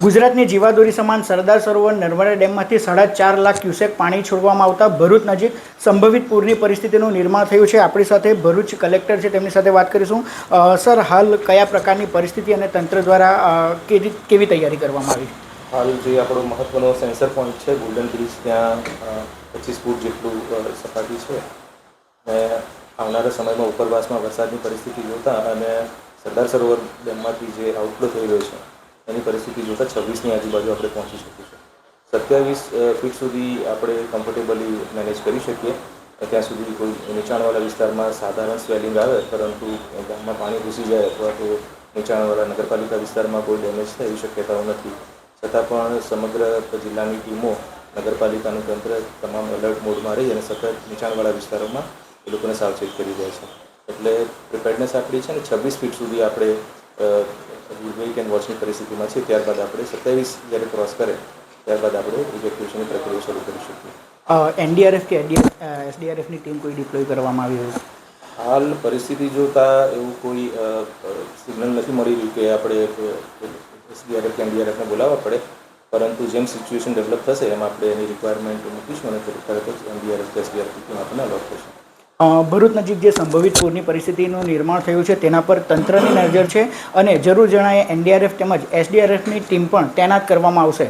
ગુજરાતની જીવાદોરી સમાન સરદાર સરોવર નર્મદા ડેમમાંથી સાડા ચાર લાખ ક્યુસેક પાણી છોડવામાં આવતા ભરૂચ નજીક સંભવિત પૂરની પરિસ્થિતિનું નિર્માણ થયું છે. આપણી સાથે ભરૂચ કલેક્ટર છે. તેમની સાથે વાત કરીશું. સર, હાલ કયા પ્રકારની પરિસ્થિતિ અને તંત્ર દ્વારા કેવી કેવી તૈયારી કરવામાં આવી? હાલ જે આપણો મહત્વનો સેન્સર પોઈન્ટ છે ગોલ્ડન બ્રિજ ત્યાં પચીસ ફૂટ જેટલું સપાટી છે. અને આવનારા સમયમાં ઉપરવાસમાં વરસાદની પરિસ્થિતિ જોતાં અને સરદાર સરોવર ડેમમાંથી જે આઉટફ્લો થઈ રહ્યો છે એની પરિસ્થિતિ જોતાં છવ્વીસની આજુબાજુ આપણે પહોંચી શકીશું સત્યાવીસ ફીટ સુધી આપણે કમ્ફર્ટેબલી મેનેજ કરી શકીએ. ત્યાં સુધી કોઈ નીચાણવાળા વિસ્તારમાં સાધારણ સ્વેલિંગ આવે, પરંતુ ગામમાં પાણી ઘૂસી જાય અથવા તો નીચાણવાળા નગરપાલિકા વિસ્તારમાં કોઈ ડેમેજ થાય એવી શક્યતાઓ નથી. છતાં પણ સમગ્ર જિલ્લાની ટીમો નગરપાલિકાનું તંત્ર તમામ એલર્ટ મોડમાં રહી અને સતત નીચાણવાળા વિસ્તારોમાં એ લોકોને સાવચેત કરી રહ્યા છે. એટલે પ્રિપેરનેસ આપણી છે ને છવ્વીસ ફીટ સુધી આપણે વેઇટ એન્ડ વોચની પરિસ્થિતિમાં છે ત્યારબાદ આપણે સત્યાવીસ જ્યારે ક્રોસ કરે ત્યારબાદ આપણે ઇવેક્યુએશનની પ્રક્રિયા શરૂ કરી શકીએ. એનડીઆરએફ કે એસડીઆરએફની ટીમ કોઈ ડિપ્લોય કરવામાં આવી હોય? હાલ પરિસ્થિતિ જોતાં એવું કોઈ સિગ્નલ નથી મળી રહ્યું કે આપણે એસડીઆરએફ કે એનડીઆરએફને બોલાવવા પડે. પરંતુ જેમ સિચ્યુએશન ડેવલપ થશે એમ આપણે એની રિક્વાયરમેન્ટ મૂકીશું અને તરત જ એનડીઆરએફ કે એસડીઆરએફ ટીમ આપણને અલોટ થશે ભરૂચ નજીક જે સંભવિત પૂરની પરિસ્થિતિનું નિર્માણ થયું છે, તેના પર તંત્રની નજર છે અને જરૂર જણાય એનડીઆરએફ તેમજ એસડીઆરએફની ટીમ પણ તૈનાત કરવામાં આવશે.